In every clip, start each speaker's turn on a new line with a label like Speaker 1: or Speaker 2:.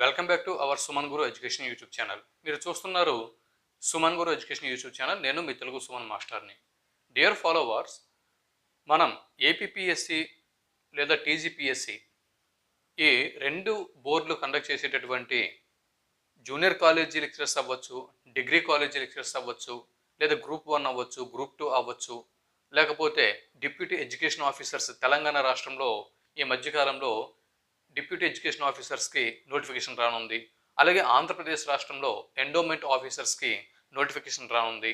Speaker 1: Welcome back to our Suman Guru education YouTube channel. మీరు చూస్తున్నారు Suman Guru education YouTube channel. నేను మీ తెలుగు సుమన్ మాస్టర్ని. డియర్ ఫాలోవర్స్ మనం ఏపీపీఎస్సి లేదా టీజీపీఎస్సి ఈ రెండు బోర్డులు కండక్ట్ చేసేటటువంటి జూనియర్ కాలేజీ లెక్చరర్స్ అవ్వచ్చు డిగ్రీ కాలేజీ లెక్చరర్స్ అవ్వచ్చు లేదా గ్రూప్ వన్ అవ్వచ్చు గ్రూప్ టూ అవ్వచ్చు లేకపోతే డిప్యూటీ ఎడ్యుకేషన్ ఆఫీసర్స్ తెలంగాణ రాష్ట్రంలో ఈ మధ్యకాలంలో డిప్యూటీ ఎడ్యుకేషన్ ఆఫీసర్స్కి నోటిఫికేషన్ రానుంది. అలాగే ఆంధ్రప్రదేశ్ రాష్ట్రంలో ఎండోమెంట్ ఆఫీసర్స్కి నోటిఫికేషన్ రానుంది.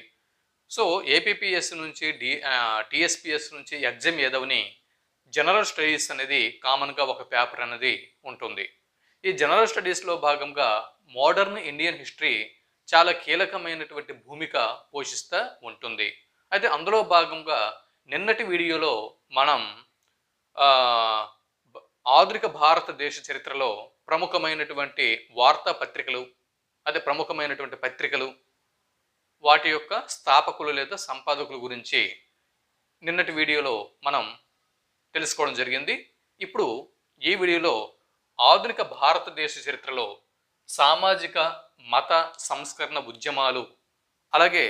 Speaker 1: సో ఏపీపీఎస్ నుంచి డి టీఎస్పిఎస్ నుంచి ఎగ్జామ్ ఏదవని జనరల్ స్టడీస్ అనేది కామన్గా ఒక పేపర్ అనేది ఉంటుంది. ఈ జనరల్ స్టడీస్లో భాగంగా మోడర్న్ ఇండియన్ హిస్టరీ చాలా కీలకమైనటువంటి భూమిక పోషిస్తూ ఉంటుంది. అయితే అందులో భాగంగా నిన్నటి వీడియోలో మనం ఆధునిక భారతదేశ చరిత్రలో ప్రముఖమైనటువంటి వార్తా పత్రికలు అదే ప్రముఖమైనటువంటి పత్రికలు వాటి యొక్క స్థాపకులు లేదా సంపాదకుల గురించి నిన్నటి వీడియోలో మనం తెలుసుకోవడం జరిగింది. ఇప్పుడు ఈ వీడియోలో ఆధునిక భారతదేశ చరిత్రలో సామాజిక మత సంస్కరణ ఉద్యమాలు అలాగే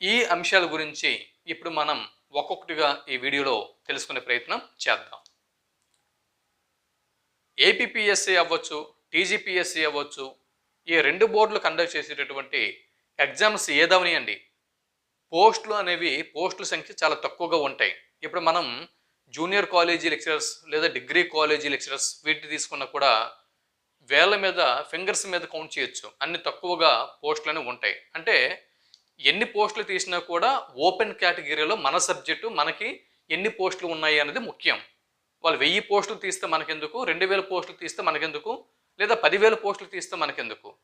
Speaker 1: ఈ అంశాల గురించి ఇప్పుడు మనం ఒక్కొక్కటిగా ఈ వీడియోలో తెలుసుకునే ప్రయత్నం చేద్దాం. ఏపీపీఎస్సీ అవ్వచ్చు టీజీపీఎస్సీ అవ్వచ్చు ఈ రెండు బోర్డులు కండక్ట్ చేసేటటువంటి ఎగ్జామ్స్ ఏదవనియండి పోస్టులు అనేవి పోస్టుల సంఖ్య చాలా తక్కువగా ఉంటాయి. ఇప్పుడు మనం జూనియర్ కాలేజీ లెక్చరర్స్ లేదా డిగ్రీ కాలేజీ లెక్చరర్స్ వీటిని తీసుకున్నా కూడా వేల మీద ఫింగర్స్ మీద కౌంట్ చేయొచ్చు. అన్ని తక్కువగా పోస్టులు ఉంటాయి. అంటే ఎన్ని పోస్టులు తీసినా కూడా ఓపెన్ కేటగిరీలో మన సబ్జెక్టు మనకి ఎన్ని పోస్టులు ఉన్నాయి అనేది ముఖ్యం. వాళ్ళు వెయ్యి పోస్టులు తీస్తే మనకెందుకు? రెండు వేల పోస్టులు తీస్తే మనకెందుకు? లేదా పదివేల పోస్టులు తీస్తే మనకెందుకు?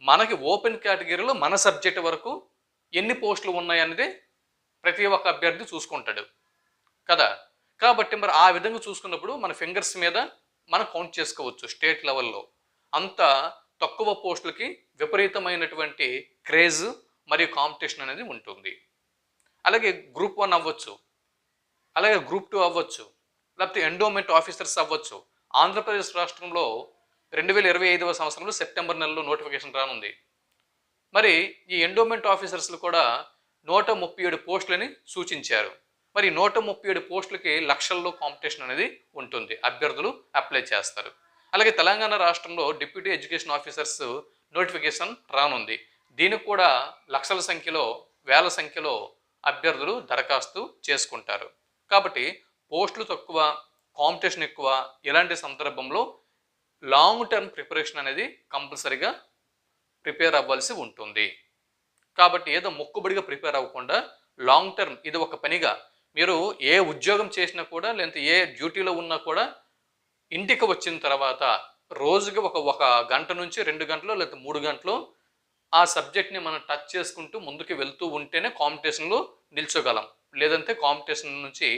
Speaker 1: మనకి ఓపెన్ కేటగిరీలో మన సబ్జెక్ట్ వరకు ఎన్ని పోస్టులు ఉన్నాయనేది ప్రతి ఒక్క అభ్యర్థి చూసుకుంటాడు. కదా? కాబట్టి మరి ఆ విధంగా చూసుకున్నప్పుడు మన ఫింగర్స్ మీద మనం కౌంట్ చేసుకోవచ్చు స్టేట్ లెవెల్లో. అంత తక్కువ పోస్టులకి విపరీతమైనటువంటి క్రేజ్ మరియు కాంపిటీషన్ అనేది ఉంటుంది. అలాగే గ్రూప్ వన్ అవ్వచ్చు. అలాగే గ్రూప్ టూ అవ్వచ్చు. లేకపోతే ఎండోమెంట్ ఆఫీసర్స్ అవ్వచ్చు. ఆంధ్రప్రదేశ్ రాష్ట్రంలో రెండు వేల ఇరవై ఐదవ సంవత్సరంలో సెప్టెంబర్ నెలలో నోటిఫికేషన్ రానుంది. మరి ఈ ఎండోమెంట్ ఆఫీసర్స్లు కూడా నూట ముప్పై ఏడు పోస్టులని సూచించారు. మరి నూట ముప్పై ఏడు పోస్టులకి లక్షల్లో కాంపిటీషన్ అనేది ఉంటుంది. అభ్యర్థులు అప్లై చేస్తారు. అలాగే తెలంగాణ రాష్ట్రంలో డిప్యూటీ ఎడ్యుకేషన్ ఆఫీసర్స్ నోటిఫికేషన్ రానుంది. దీనికి కూడా లక్షల సంఖ్యలో వేల సంఖ్యలో అభ్యర్థులు దరఖాస్తు చేసుకుంటారు. కాబట్టి పోస్టులు తక్కువ కాంపిటీషన్ ఎక్కువ ఇలాంటి సందర్భంలో లాంగ్ టర్మ్ ప్రిపరేషన్ అనేది కంపల్సరీగా ప్రిపేర్ అవ్వాల్సి ఉంటుంది. కాబట్టి ఏదో మొక్కుబడిగా ప్రిపేర్ అవ్వకుండా లాంగ్ టర్మ్ ఇది ఒక పనిగా మీరు ఏ ఉద్యోగం చేసినా కూడా లేదంటే ఏ డ్యూటీలో ఉన్నా కూడా ఇంటికి వచ్చిన తర్వాత రోజుకి ఒక ఒక గంట నుంచి రెండు గంటలు లేకపోతే మూడు గంటలు ఆ సబ్జెక్ట్ని మనం టచ్ చేసుకుంటూ ముందుకు వెళ్తూ ఉంటేనే కాంపిటీషన్లో నిల్చోగలం. లేదంటే కాంపిటీషన్ నుంచి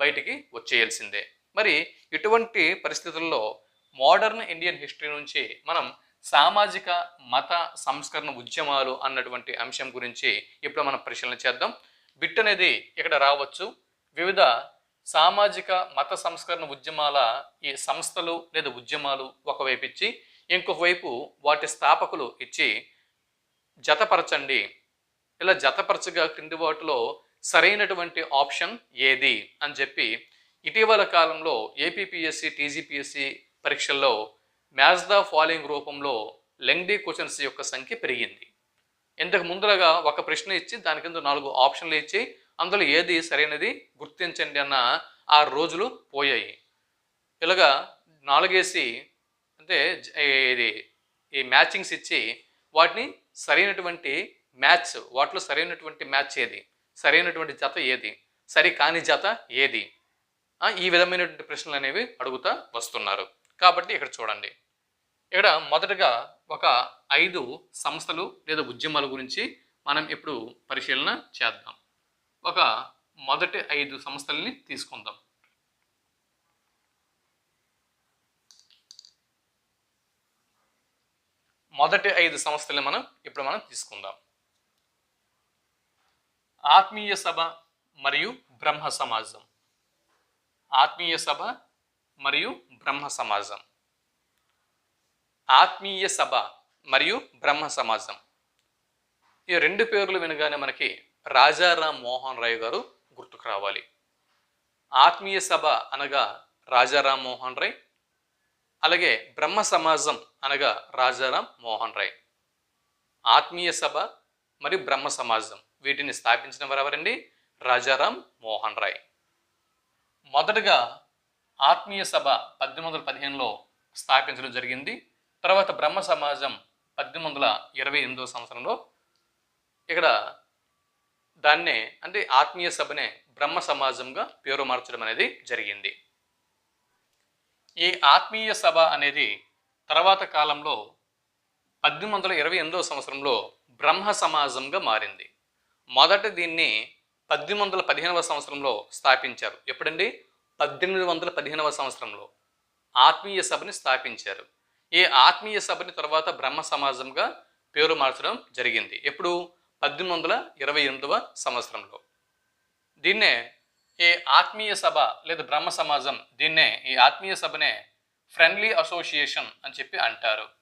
Speaker 1: బయటికి వచ్చేయాల్సిందే. మరి ఇటువంటి పరిస్థితుల్లో మోడర్న్ ఇండియన్ హిస్టరీ నుంచి మనం సామాజిక మత సంస్కరణ ఉద్యమాలు అన్నటువంటి అంశం గురించి ఇప్పుడు మనం పరిశీలన చేద్దాం. బిట్ అనేది ఇక్కడ రావచ్చు. వివిధ సామాజిక మత సంస్కరణ ఉద్యమాల ఈ సంస్థలు లేదా ఉద్యమాలు ఒకవైపు ఇచ్చి ఇంకొక వైపు వాటి స్థాపకులు ఇచ్చి జతపరచండి. ఇలా జతపరచగా క్రింది వాటిలో సరైనటువంటి ఆప్షన్ ఏది అని చెప్పి ఇటీవల కాలంలో ఏపీపీఎస్సి టీజీపీఎస్సి పరీక్షల్లో మ్యాచ్ ద ఫాలోయింగ్ రూపంలో లెంగ్దీ క్వశ్చన్స్ యొక్క సంఖ్య పెరిగింది. ఇంతకు ముందరగా ఒక ప్రశ్న ఇచ్చి దాని కింద నాలుగు ఆప్షన్లు ఇచ్చి అందులో ఏది సరైనది గుర్తించండి అన్న ఆ రోజులు పోయాయి. ఇలాగా నాలుగేసి అంటే ఇది ఈ మ్యాచింగ్స్ ఇచ్చి వాటిని సరైనటువంటి మ్యాచ్ వాటిలో సరైనటువంటి మ్యాచ్ ఏది? సరైనటువంటి జత ఏది? సరి కాని జత ఏది? ఈ విధమైనటువంటి ప్రశ్నలు అనేవి అడుగుతా వస్తున్నారు. కాబట్టి ఇక్కడ చూడండి. ఇక్కడ మొదటగా ఒక ఐదు సంస్థలు లేదా ఉద్యమాల గురించి మనం ఇప్పుడు పరిశీలన చేద్దాం. ఒక మొదటి ఐదు సంస్థల్ని తీసుకుందాం. మొదటి ఐదు సంస్థలు మనం ఇప్పుడు మనం తీసుకుందాం. ఆత్మీయ సభ మరియు బ్రహ్మ సమాజం. ఆత్మీయ సభ మరియు బ్రహ్మ సమాజం. ఆత్మీయ సభ మరియు బ్రహ్మ సమాజం. ఈ రెండు పేర్లు వినగానే మనకి రాజారాం మోహన్ రాయ్ గారు గుర్తుకు రావాలి. ఆత్మీయ సభ అనగా రాజారాం మోహన్ రాయ్ అలాగే బ్రహ్మ సమాజం అనగా రాజారాం మోహన్ రాయ్. ఆత్మీయ సభ మరియు బ్రహ్మ సమాజం. వీటిని స్థాపించిన వారు ఎవరండి రాజారాం మోహన్ రాయ్. మొదటగా ఆత్మీయ సభ పద్దెనిమిది వందల పదిహేనులో స్థాపించడం జరిగింది. తర్వాత బ్రహ్మ సమాజం పద్దెనిమిది వందల ఇరవై ఎనిమిదో సంవత్సరంలో ఇక్కడ దాన్నే అంటే ఆత్మీయ సభనే బ్రహ్మ సమాజంగా పేరు మార్చడం అనేది జరిగింది. ఈ ఆత్మీయ సభ అనేది తర్వాత కాలంలో పద్దెనిమిది వందల ఇరవై ఎనిమిదవ సంవత్సరంలో బ్రహ్మ సమాజంగా మారింది. మొదట దీన్ని పద్దెనిమిది వందల పదిహేనవ సంవత్సరంలో స్థాపించారు. ఎప్పుడండి? పద్దెనిమిది వందల పదిహేనవ సంవత్సరంలో ఆత్మీయ సభని స్థాపించారు. ఈ ఆత్మీయ సభని తర్వాత బ్రహ్మ సమాజంగా పేరు మార్చడం జరిగింది. ఎప్పుడు? పద్దెనిమిది వందల ఇరవై ఎనిమిదవ సంవత్సరంలో. దీన్నే ఈ ఆత్మీయ సభ లేదా బ్రహ్మ సమాజం దీన్నే ఈ ఆత్మీయ సభనే ఫ్రెండ్లీ అసోసియేషన్ అని చెప్పి అంటారు.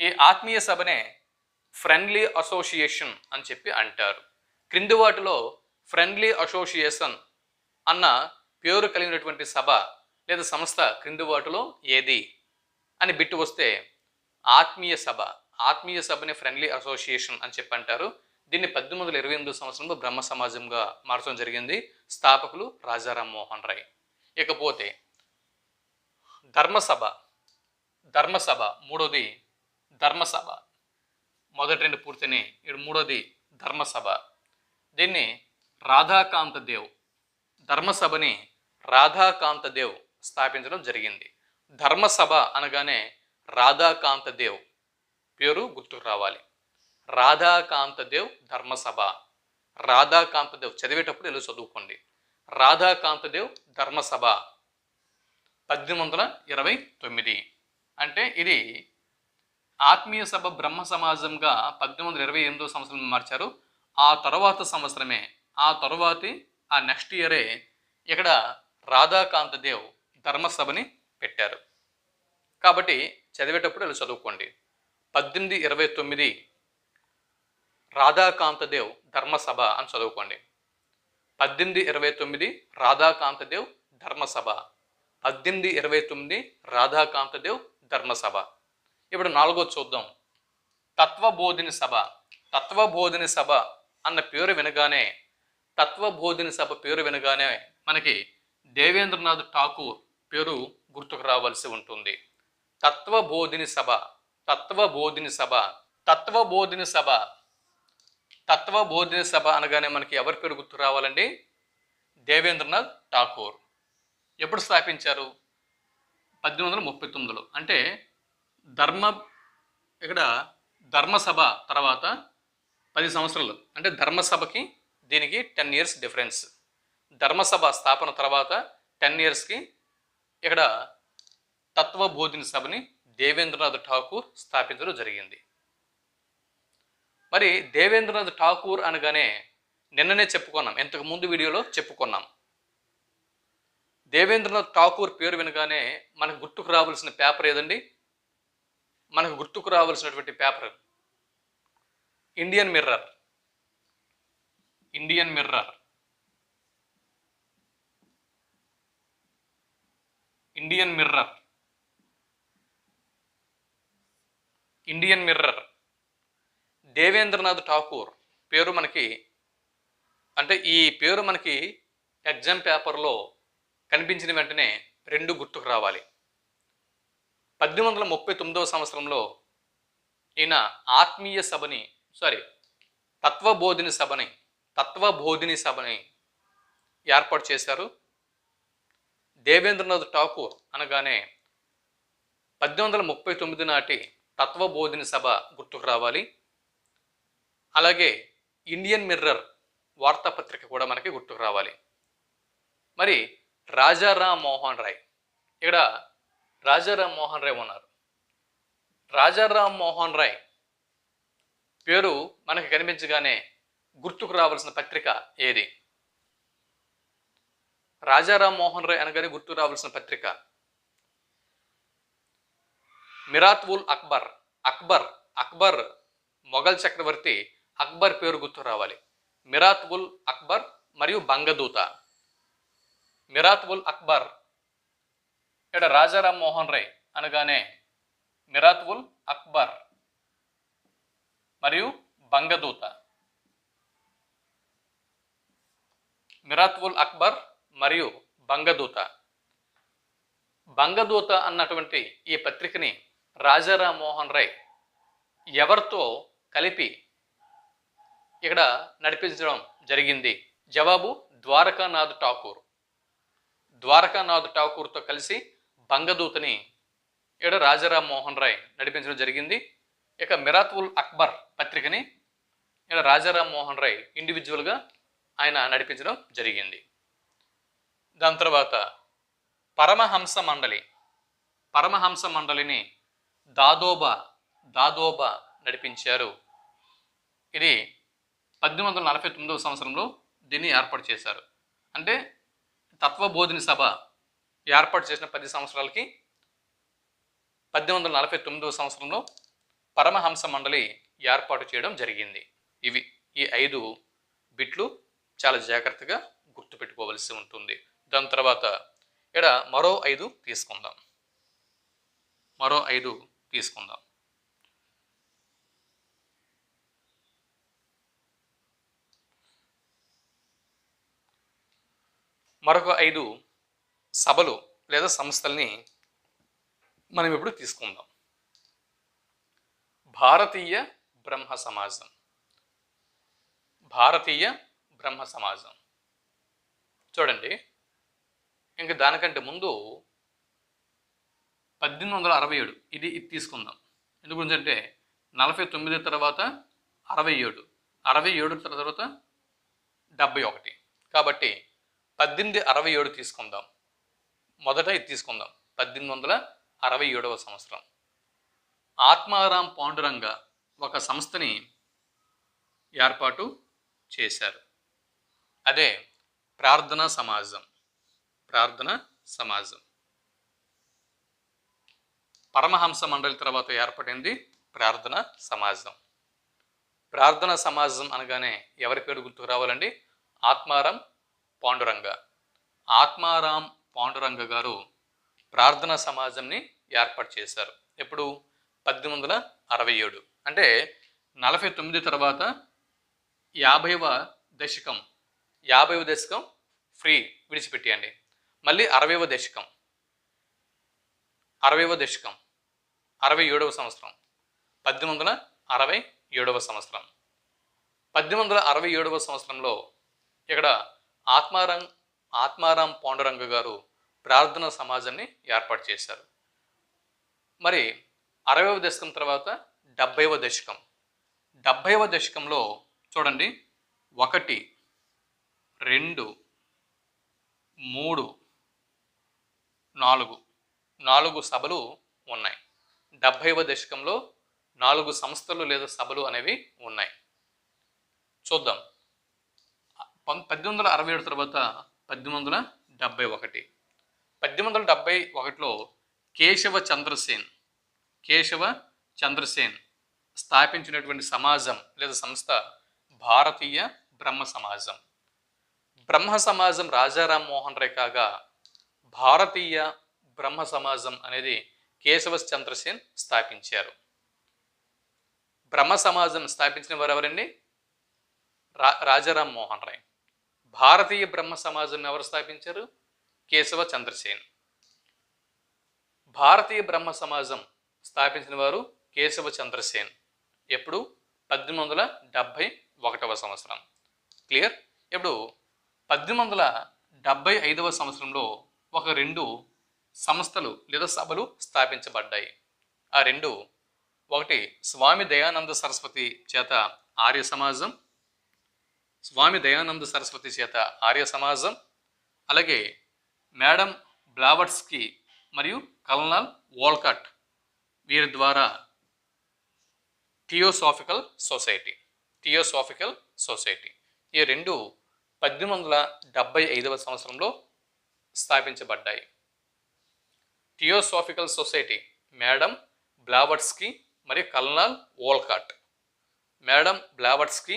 Speaker 1: ఈ ఆత్మీయ సభనే ఫ్రెండ్లీ అసోసియేషన్ అని చెప్పి అంటారు. క్రింది వాటిలో ఫ్రెండ్లీ అసోసియేషన్ అన్న పేరు కలిగినటువంటి సభ లేదా సంస్థ క్రింది వాటిలో ఏది అని బిట్టు వస్తే ఆత్మీయ సభ. ఆత్మీయ సభని ఫ్రెండ్లీ అసోసియేషన్ అని చెప్పి అంటారు. దీన్ని పద్దెనిమిది వందల ఇరవై ఎనిమిది సంవత్సరంలో బ్రహ్మ సమాజంగా మార్చడం జరిగింది స్థాపకులు రాజారాం మోహన్ రాయ్. ఇకపోతే ధర్మసభ. ధర్మసభ మూడోది ధర్మసభ. మొదటి రెండు పూర్తిని ఇప్పుడు మూడోది ధర్మసభ. దీన్ని రాధాకాంత దేవ్ ధర్మసభని రాధాకాంత దేవ్ స్థాపించడం జరిగింది. ధర్మసభ అనగానే రాధాకాంత దేవ్ పేరు గుర్తుకు రావాలి. రాధాకాంత దేవ్ ధర్మసభ. రాధాకాంత దేవ్ చదివేటప్పుడు ఇలా చదువుకోండి. రాధాకాంత దేవ్ ధర్మసభ. పద్దెనిమిది వందల ఇరవై తొమ్మిది. అంటే ఇది ఆత్మీయ సభ బ్రహ్మ సమాజంగా పద్దెనిమిది వందల ఇరవై ఎనిమిదో సంవత్సరం మార్చారు. ఆ తర్వాత సంవత్సరమే ఆ తరువాతి ఆ నెక్స్ట్ ఇయరే ఇక్కడ రాధాకాంత దేవ్ ధర్మసభని పెట్టారు. కాబట్టి చదివేటప్పుడు ఇలా చదువుకోండి. పద్దెనిమిది ఇరవై తొమ్మిది రాధాకాంత దేవ్ ధర్మసభ అని చదువుకోండి. పద్దెనిమిది ఇరవై తొమ్మిది రాధాకాంత దేవ్ ధర్మసభ. పద్దెనిమిది ఇరవై తొమ్మిది రాధాకాంత దేవ్ ధర్మసభ. ఇప్పుడు నాలుగో చూద్దాం. తత్వబోధిని సభ. తత్వబోధిని సభ అన్న పేరు వినగానే తత్వబోధిని సభ పేరు వినగానే మనకి దేవేంద్రనాథ్ ఠాకూర్ పేరు గుర్తుకు రావాల్సి ఉంటుంది. తత్వబోధిని సభ. తత్వబోధిని సభ. తత్వబోధిని సభ. తత్వబోధిని సభ అనగానే మనకి ఎవరి పేరు గుర్తు రావాలండి? దేవేంద్రనాథ్ ఠాకూర్. ఎప్పుడు స్థాపించారు? పద్దెనిమిది వందల ముప్పై తొమ్మిదిలో. అంటే ధర్మ ఇక్కడ ధర్మసభ తర్వాత పది సంవత్సరాలు. అంటే ధర్మసభకి దీనికి టెన్ ఇయర్స్ డిఫరెన్స్. ధర్మసభ స్థాపన తర్వాత టెన్ ఇయర్స్కి ఇక్కడ తత్వబోధిని సభని దేవేంద్రనాథ్ ఠాకూర్ స్థాపించడం జరిగింది. మరి దేవేంద్రనాథ్ ఠాకూర్ అనగానే నిన్ననే చెప్పుకున్నాం ఇంతకు ముందు వీడియోలో చెప్పుకున్నాం. దేవేంద్రనాథ్ ఠాకూర్ పేరు వినగానే మనకు గుర్తుకు రావాల్సిన పేపర్ ఏదండి? మనకు గుర్తుకు రావాల్సినటువంటి paper. Indian mirror. Indian mirror. Indian mirror. Indian mirror. Debendranath Thakur పేరు మనకి అంటే ఈ పేరు మనకి ఎగ్జామ్ పేపర్లో కనిపించిన వెంటనే రెండు గుర్తుకు రావాలి. పద్దెనిమిది వందల ముప్పై తొమ్మిదవ సంవత్సరంలో ఈయన ఆత్మీయ సభని సారీ తత్వబోధిని సభని తత్వబోధిని సభని ఏర్పాటు చేశారు. దేవేంద్రనాథ్ ఠాకూర్ అనగానే పద్దెనిమిది వందల ముప్పై తొమ్మిది నాటి తత్వబోధిని సభ గుర్తుకు రావాలి. అలాగే ఇండియన్ మిర్రర్ వార్తాపత్రిక కూడా మనకి గుర్తుకు రావాలి. మరి రాజారామ్ మోహన్ రాయ్ ఇక్కడ రాజారాం మోహన్ రాయ్ ఉన్నారు. రాజారాం మోహన్ రాయ్ పేరు మనకి కనిపించగానే గుర్తుకు రావాల్సిన పత్రిక ఏది? రాజారాం మోహన్ రాయ్ అనగానే గుర్తుకు రావాల్సిన పత్రిక. మిరాత్ ఉల్ అక్బర్. అక్బర్ అక్బర్ మొఘల్ చక్రవర్తి. అక్బర్ పేరు గుర్తు రావాలి. మిరాత్ ఉల్ అక్బర్ మరియు బంగదూత. మిరాత్ ఉల్ అక్బర్ ఇక్కడ రాజారాం మోహన్ రాయ్ అనగానే మిరాత్ ఉల్ అక్బర్ మరియు బంగదూత. మిరాత్ ఉల్ అక్బర్ మరియు బంగదూత. బంగదూత అన్నటువంటి ఈ పత్రికని రాజారాం మోహన్ రాయ్ ఎవరితో కలిపి ఇక్కడ నడిపించడం జరిగింది? జవాబు ద్వారకానాథ్ ఠాకూర్. ద్వారకానాథ్ ఠాకూర్తో కలిసి బంగదూతని ఇక్కడ రాజారాం మోహన్ రాయ్ నడిపించడం జరిగింది. ఇక మిరాత్ ఉల్ అక్బర్ పత్రికని ఇక్కడ రాజారాం మోహన్ రాయ్ ఇండివిజువల్గా ఆయన నడిపించడం జరిగింది. దాని తర్వాత పరమహంస మండలి పరమహంస మండలిని దాదోబా దాదోబా నడిపించారు. ఇది పద్దెనిమిది వందల నలభై తొమ్మిదవ సంవత్సరంలో దీన్ని ఏర్పాటు చేశారు. అంటే తత్వబోధిని సభ ఏర్పాటు చేసిన పది సంవత్సరాలకి పద్దెనిమిది వందల నలభై తొమ్మిదవ సంవత్సరంలో పరమహంస మండలి ఏర్పాటు చేయడం జరిగింది. ఇవి ఈ ఐదు బిట్లు చాలా జాగ్రత్తగా గుర్తుపెట్టుకోవలసి ఉంటుంది. దాని తర్వాత ఇక్కడ మరో ఐదు తీసుకుందాం. మరో ఐదు తీసుకుందాం. మరొక ఐదు సభలు లేదా సంస్థల్ని మనం ఇప్పుడు తీసుకుందాం. భారతీయ బ్రహ్మ సమాజం. భారతీయ బ్రహ్మ సమాజం. చూడండి ఇంక దానికంటే ముందు పద్దెనిమిది వందల అరవై ఏడు ఇది ఇది తీసుకుందాం. ఎందుకు గురించి అంటే నలభై తొమ్మిది తర్వాత అరవై ఏడు అరవై ఏడు తర్వాత డెబ్బై ఒకటి. కాబట్టి పద్దెనిమిది అరవై ఏడు తీసుకుందాం. మొదట ఇది తీసుకుందాం. పద్దెనిమిది వందల అరవై ఏడవ సంవత్సరం. ఆత్మారాం పాండురంగ ఒక సంస్థని ఏర్పాటు చేశారు. అదే ప్రార్థనా సమాజం. ప్రార్థన సమాజం. పరమహంస మండలి తర్వాత ఏర్పడింది ప్రార్థన సమాజం. ప్రార్థన సమాజం అనగానే ఎవరి పేరు గుర్తుకు రావాలండి? ఆత్మారాం పాండురంగ. ఆత్మారాం పాండురంగ గారు ప్రార్థన సమాజంని ఏర్పాటు చేశారు. ఎప్పుడు? పద్దెనిమిది వందల అరవై ఏడు. అంటే నలభై తొమ్మిది తర్వాత యాభైవ దశకం. యాభైవ దశకం ఫ్రీ విడిచిపెట్టేయండి. మళ్ళీ అరవైవ దశకం. అరవైవ దశకం. అరవై ఏడవ సంవత్సరం. పద్దెనిమిది వందల అరవై ఏడవ సంవత్సరం. పద్దెనిమిది వందల అరవై ఏడవ సంవత్సరంలో ఇక్కడ ఆత్మారం ఆత్మారాం పాండురంగ గారు ప్రార్థన సమాజాన్ని ఏర్పాటు చేశారు. మరి అరవైవ దశకం తర్వాత డెబ్భైవ దశకం. డెబ్భైవ దశకంలో చూడండి ఒకటి రెండు మూడు నాలుగు నాలుగు సభలు ఉన్నాయి. డెబ్భైవ దశకంలో నాలుగు సంస్థలు లేదా సభలు అనేవి ఉన్నాయి. చూద్దాం. పం- పద్దెనిమిది వందల అరవై ఏడు తర్వాత పద్దెనిమిది వందల డెబ్బై ఒకటి. పద్దెనిమిది వందల డెబ్బై ఒకటిలో కేశవ చంద్రసేన్ కేశవ చంద్రసేన్ స్థాపించినటువంటి సమాజం లేదా సంస్థ భారతీయ బ్రహ్మ సమాజం. బ్రహ్మ సమాజం రాజారాం మోహన్ రాయ్ కాగా భారతీయ బ్రహ్మ సమాజం అనేది కేశవ చంద్రసేన్ స్థాపించారు. బ్రహ్మ సమాజం స్థాపించిన వారు ఎవరండి? రా రాజారాం మోహన్ రాయ్. భారతీయ బ్రహ్మ సమాజం ఎవరు స్థాపించారు? కేశవ చంద్రసేన్. భారతీయ బ్రహ్మ సమాజం స్థాపించిన వారు కేశవ చంద్రసేన్. ఎప్పుడు? పద్దెనిమిది వందల డెబ్భై ఒకటవ సంవత్సరం. క్లియర్? ఇప్పుడు పద్దెనిమిది వందల డెబ్భై ఐదవ సంవత్సరంలో ఒక రెండు సంస్థలు లేదా సభలు స్థాపించబడ్డాయి. ఆ రెండు ఒకటి స్వామి దయానంద సరస్వతి చేత ఆర్య సమాజం స్వామి దయానంద సరస్వతి చేత ఆర్య సమాజం అలాగే మేడం బ్లావర్స్కి మరియు కల్నల్ వోల్కట్ వీరి ద్వారా థియోసాఫికల్ సొసైటీ థియోసాఫికల్ సొసైటీ. ఈ రెండు పద్దెనిమిది వందల డెబ్బై ఐదవ సంవత్సరంలో స్థాపించబడ్డాయి. థియోసాఫికల్ సొసైటీ మేడం బ్లావర్స్కి మరియు కల్నల్ వోల్కాట్. మేడం బ్లావర్స్కి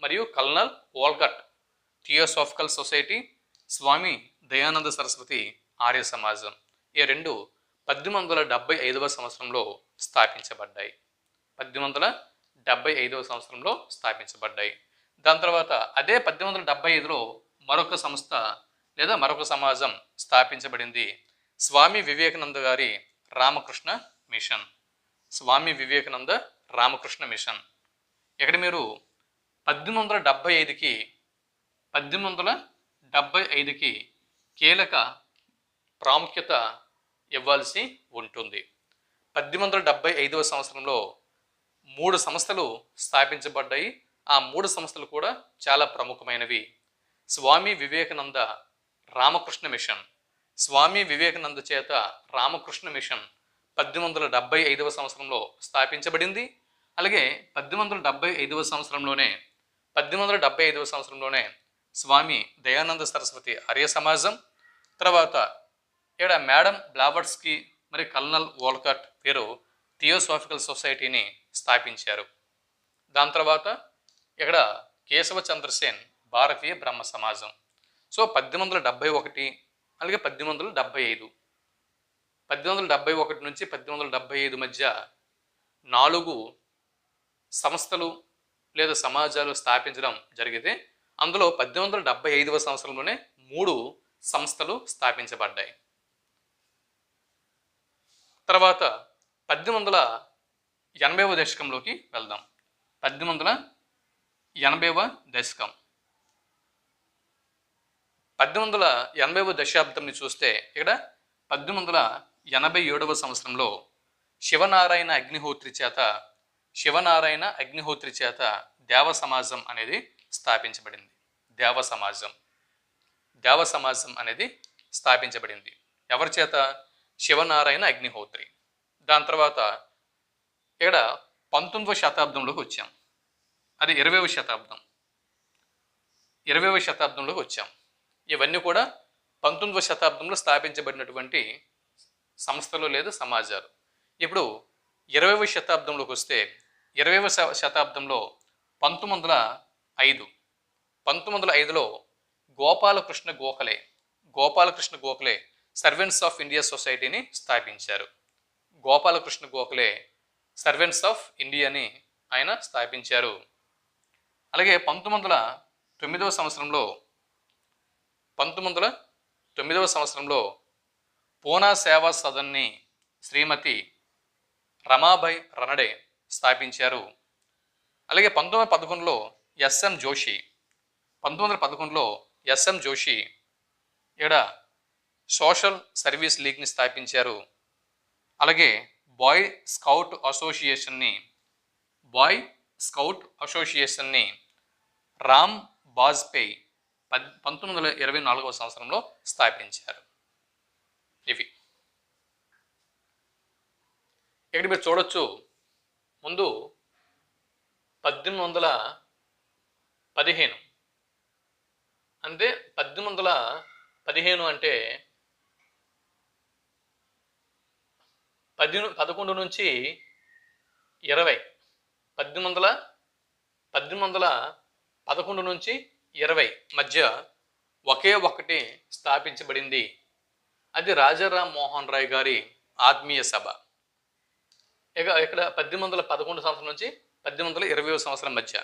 Speaker 1: మరియు colonel Olcott theosophical society Swami Dayananda Saraswati Arya Samaj. ఈ రెండు పద్దెనిమిది వందల డెబ్బై ఐదవ సంవత్సరంలో స్థాపించబడ్డాయి. పద్దెనిమిది వందల డెబ్బై ఐదవ సంవత్సరంలో స్థాపించబడ్డాయి. దాని తర్వాత అదే పద్దెనిమిది వందల డెబ్బై ఐదులో మరొక సంస్థ లేదా మరొక సమాజం స్థాపించబడింది. స్వామి వివేకానంద గారి రామకృష్ణ మిషన్. స్వామి వివేకానంద రామకృష్ణ మిషన్. ఇక్కడ మీరు పద్దెనిమిది వందల డెబ్బై ఐదుకి పద్దెనిమిది వందల డెబ్భై ఐదుకి కీలక ప్రాముఖ్యత ఇవ్వాల్సి ఉంటుంది. పద్దెనిమిది వందల డెబ్భై ఐదవ సంవత్సరంలో మూడు సంస్థలు స్థాపించబడ్డాయి. ఆ మూడు సంస్థలు కూడా చాలా ప్రముఖమైనవి. స్వామి వివేకానంద రామకృష్ణ మిషన్. స్వామి వివేకానంద చేత రామకృష్ణ మిషన్ పద్దెనిమిది వందల డెబ్బై ఐదవ సంవత్సరంలో స్థాపించబడింది. అలాగే పద్దెనిమిది వందల డెబ్బై ఐదవ సంవత్సరంలోనే పద్దెనిమిది వందల డెబ్బై ఐదవ సంవత్సరంలోనే స్వామి దయానంద సరస్వతి ఆర్య సమాజం తర్వాత ఇక్కడ మేడం బ్లాబర్స్కి మరి కల్నల్ వోల్కట్ పేరు థియోసాఫికల్ సొసైటీని స్థాపించారు. దాని తర్వాత ఇక్కడ కేశవ చంద్రసేన్ భారతీయ బ్రహ్మ సమాజం. సో పద్దెనిమిది వందల డెబ్బై ఒకటి అలాగే పద్దెనిమిది వందల డెబ్బై ఐదు. పద్దెనిమిది వందల డెబ్బై ఒకటి నుంచి పద్దెనిమిది వందల డెబ్బై ఐదు మధ్య నాలుగు సంస్థలు లేదా సమాజాలు స్థాపించడం జరిగితే అందులో పద్దెనిమిది వందల డెబ్బై ఐదవ సంవత్సరంలోనే మూడు సంస్థలు స్థాపించబడ్డాయి. తర్వాత పద్దెనిమిది వందల ఎనభైవ దశకంలోకి వెళ్దాం. పద్దెనిమిది వందల ఎనభైవ దశకం. పద్దెనిమిది వందల ఎనభైవ దశాబ్దంని చూస్తే ఇక్కడ పద్దెనిమిది వందల ఎనభై ఏడవ సంవత్సరంలో శివనారాయణ అగ్నిహోత్రి చేత శివనారాయణ అగ్నిహోత్రి చేత దేవ సమాజం అనేది స్థాపించబడింది. దేవ సమాజం దేవ సమాజం అనేది స్థాపించబడింది. ఎవరి చేత? శివనారాయణ అగ్నిహోత్రి. దాని తర్వాత ఇక్కడ పంతొమ్మిదవ శతాబ్దంలోకి వచ్చాం. అది ఇరవైవ శతాబ్దం. ఇరవైవ శతాబ్దంలోకి వచ్చాం. ఇవన్నీ కూడా పంతొమ్మిదవ శతాబ్దంలో స్థాపించబడినటువంటి సంస్థలు లేదా సమాజాలు. ఇప్పుడు ఇరవైవ శతాబ్దంలోకి వస్తే ఇరవైవ శతాబ్దంలో పంతొమ్మిది వందల ఐదు. పంతొమ్మిది వందల ఐదులో Gopalakrishna Gokhale Gopalakrishna Gokhale servants of India సొసైటీని స్థాపించారు. గోపాలకృష్ణ గోఖలే సర్వెంట్స్ ఆఫ్ ఇండియాని ఆయన స్థాపించారు. అలాగే పంతొమ్మిది వందల తొమ్మిదవ సంవత్సరంలో పంతొమ్మిది వందల తొమ్మిదవ సంవత్సరంలో పూనా సేవా సదన్ని శ్రీమతి రమాబాయ్ రణడే స్థాపించారు. అలాగే పంతొమ్మిది వందల పదకొండులో ఎస్ఎం జోషి పంతొమ్మిది వందల పదకొండులో ఎస్ఎం జోషి ఇక్కడ సోషల్ సర్వీస్ లీగ్ని స్థాపించారు. అలాగే బాయ్ స్కౌట్ అసోసియేషన్ని బాయ్ స్కౌట్ అసోసియేషన్ని రామ్ బాజ్పేయి పద్ పంతొమ్మిది వందల ఇరవై నాలుగవ సంవత్సరంలో స్థాపించారు. ఇవి. ఇక్కడ మీరు చూడొచ్చు ముందు పద్దెనిమిది వందల పదిహేను. అంటే పద్దెనిమిది వందల పదిహేను అంటే పది పదకొండు నుంచి ఇరవై. పద్దెనిమిది వందల పద్దెనిమిది వందల పదకొండు నుంచి ఇరవై మధ్య ఒకే ఒకటి స్థాపించబడింది. అది రాజారాం మోహన్ రాయ్ గారి ఆత్మీయ సభ. ఇక ఇక్కడ పద్దెనిమిది వందల పదకొండు సంవత్సరం నుంచి పద్దెనిమిది వందల ఇరవై సంవత్సరం మధ్య.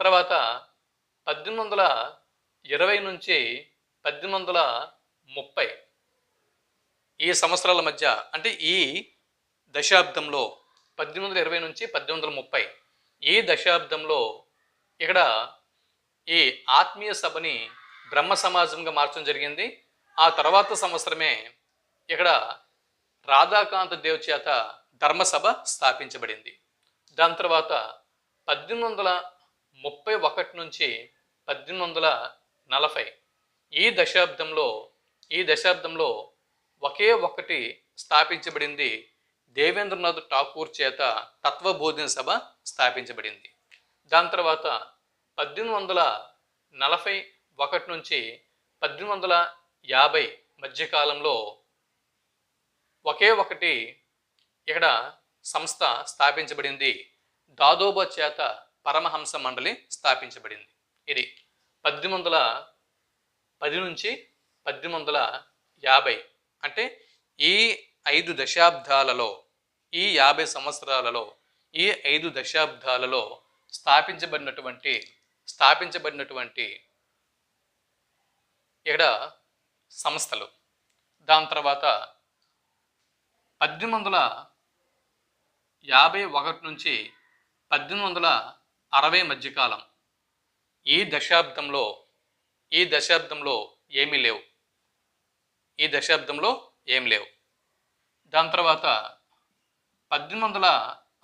Speaker 1: తర్వాత పద్దెనిమిది వందల ఇరవై నుంచి పద్దెనిమిది వందల ముప్పై ఈ సంవత్సరాల మధ్య అంటే ఈ దశాబ్దంలో పద్దెనిమిది వందల ఇరవై నుంచి పద్దెనిమిది వందల ముప్పై ఈ దశాబ్దంలో ఇక్కడ ఈ ఆత్మీయ సభని బ్రహ్మ సమాజంగా మార్చడం జరిగింది. ఆ తర్వాత సంవత్సరమే ఇక్కడ రాధాకాంత దేవ్ చేత ధర్మసభ స్థాపించబడింది. దాని తర్వాత పద్దెనిమిది వందల ముప్పై ఒకటి నుంచి పద్దెనిమిది వందల నలభై ఈ దశాబ్దంలో ఈ దశాబ్దంలో ఒకే ఒకటి స్థాపించబడింది. దేవేంద్రనాథ్ ఠాకూర్ చేత తత్వబోధిన సభ స్థాపించబడింది. దాని తర్వాత పద్దెనిమిది వందల నలభై ఒకటి నుంచి పద్దెనిమిది వందల యాభై మధ్యకాలంలో ఒకే ఒకటి ఇక్కడ సంస్థ స్థాపించబడింది. దాదోబా చేత పరమహంస మండలి స్థాపించబడింది. ఇది పద్దెనిమిది వందల పది నుంచి పద్దెనిమిది వందల యాభై. అంటే ఈ ఐదు దశాబ్దాలలో ఈ యాభై సంవత్సరాలలో ఈ ఐదు దశాబ్దాలలో స్థాపించబడినటువంటి స్థాపించబడినటువంటి ఇక్కడ సంస్థలు. దాని తర్వాత పద్దెనిమిది వందల యాభై ఒకటి నుంచి పద్దెనిమిది వందల అరవై మధ్యకాలం. ఈ దశాబ్దంలో ఈ దశాబ్దంలో ఏమీ లేవు. ఈ దశాబ్దంలో ఏం లేవు. దాని తర్వాత పద్దెనిమిది వందల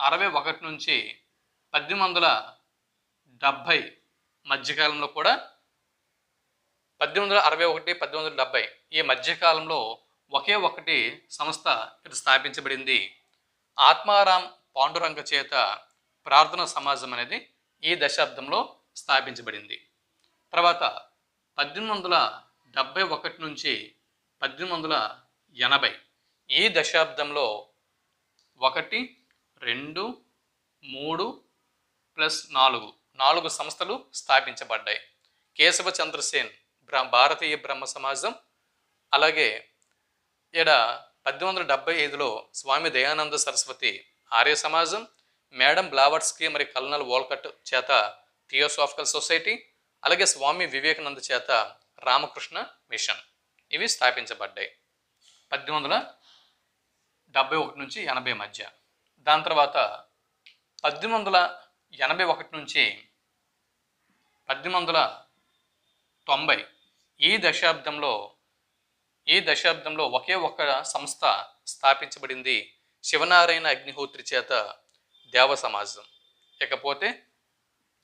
Speaker 1: అరవై ఒకటి నుంచి పద్దెనిమిది వందల డెబ్భై మధ్యకాలంలో కూడా పద్దెనిమిది వందల అరవై ఒకటి పద్దెనిమిది వందల డెబ్బై ఈ మధ్యకాలంలో ఒకే ఒకటి సంస్థ ఇక్కడ స్థాపించబడింది. ఆత్మారాం పాండురంగ చేత ప్రార్థన సమాజం అనేది ఈ దశాబ్దంలో స్థాపించబడింది. తర్వాత పద్దెనిమిది వందల డెబ్భై ఒకటి నుంచి పద్దెనిమిది వందల ఎనభై ఈ దశాబ్దంలో ఒకటి రెండు మూడు ప్లస్ నాలుగు నాలుగు సంస్థలు స్థాపించబడ్డాయి. కేశవ చంద్రసేన్ భారతీయ బ్రహ్మ సమాజం అలాగే ఈడ పద్దెనిమిది వందల డెబ్బై ఐదులో స్వామి దయానంద సరస్వతి ఆర్య సమాజం మేడం బ్లావర్స్కి మరి కల్నల్ వోల్కట్ చేత థియోసాఫికల్ సొసైటీ అలాగే స్వామి వివేకానంద చేత రామకృష్ణ మిషన్. ఇవి స్థాపించబడ్డాయి. పద్దెనిమిది వందల డెబ్బై ఒకటి నుంచి ఎనభై మధ్య. దాని తర్వాత పద్దెనిమిది వందల ఎనభై ఒకటి నుంచి పద్దెనిమిది వందల తొంభై ఈ దశాబ్దంలో ఈ దశాబ్దంలో ఒకే ఒక్క సంస్థ స్థాపించబడింది? శివనారాయణ అగ్నిహోత్రి చేత దేవ సమాజం. ఇకపోతే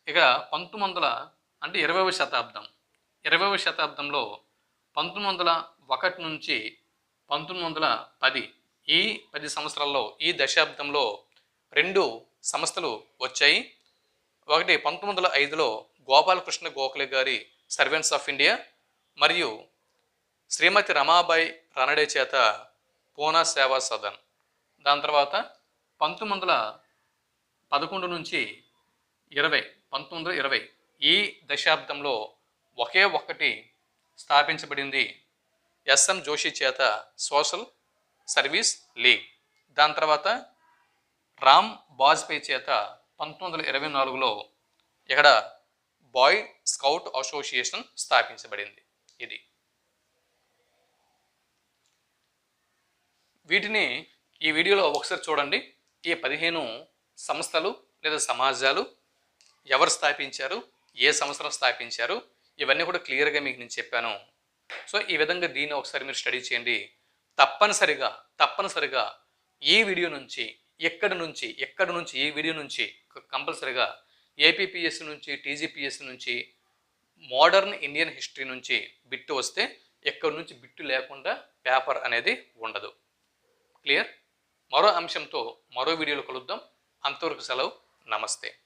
Speaker 1: ఇక పంతొమ్మిది వందల అంటే ఇరవైవ శతాబ్దం. ఇరవైవ శతాబ్దంలో పంతొమ్మిది వందల ఒకటి నుంచి పంతొమ్మిది వందల పది ఈ పది సంవత్సరాల్లో ఈ దశాబ్దంలో రెండు సంస్థలు వచ్చాయి. ఒకటి పంతొమ్మిది వందల ఐదులో గోపాలకృష్ణ గోఖలే గారి సర్వెంట్స్ ఆఫ్ ఇండియా మరియు శ్రీమతి రమాబాయి రనడే చేత పూనా సేవా సదన్. దాని తర్వాత పంతొమ్మిది వందల పదకొండు నుంచి ఇరవై పంతొమ్మిది వందల ఇరవై ఈ దశాబ్దంలో ఒకే ఒక్కటి స్థాపించబడింది ఎస్ఎం జోషి చేత సోషల్ సర్వీస్ లీగ్. దాని తర్వాత రామ్ బాజ్పేయి చేత పంతొమ్మిది వందల ఇరవై నాలుగులో ఇక్కడ బాయ్ స్కౌట్ అసోసియేషన్ స్థాపించబడింది. ఇది వీటిని ఈ వీడియోలో ఒకసారి చూడండి. ఈ పదిహేను సంస్థలు లేదా సమాజాలు ఎవరు స్థాపించారు? ఏ సంవత్సరం స్థాపించారు? ఇవన్నీ కూడా క్లియర్గా మీకు నేను చెప్పాను. సో ఈ విధంగా దీన్ని ఒకసారి మీరు స్టడీ చేయండి. తప్పనిసరిగా తప్పనిసరిగా ఈ వీడియో నుంచి ఎక్కడి నుంచి ఎక్కడి నుంచి ఈ వీడియో నుంచి కంపల్సరిగా ఏపీపీఎస్ నుంచి టీజీపీఎస్ నుంచి మోడర్న్ ఇండియన్ హిస్టరీ నుంచి బిట్టు వస్తే ఎక్కడి నుంచి బిట్టు లేకుండా పేపర్ అనేది ఉండదు. క్లియర్? మరో అంశంతో మరో వీడియోలో కలుద్దాం. అంతవరకు సెలవు. నమస్తే.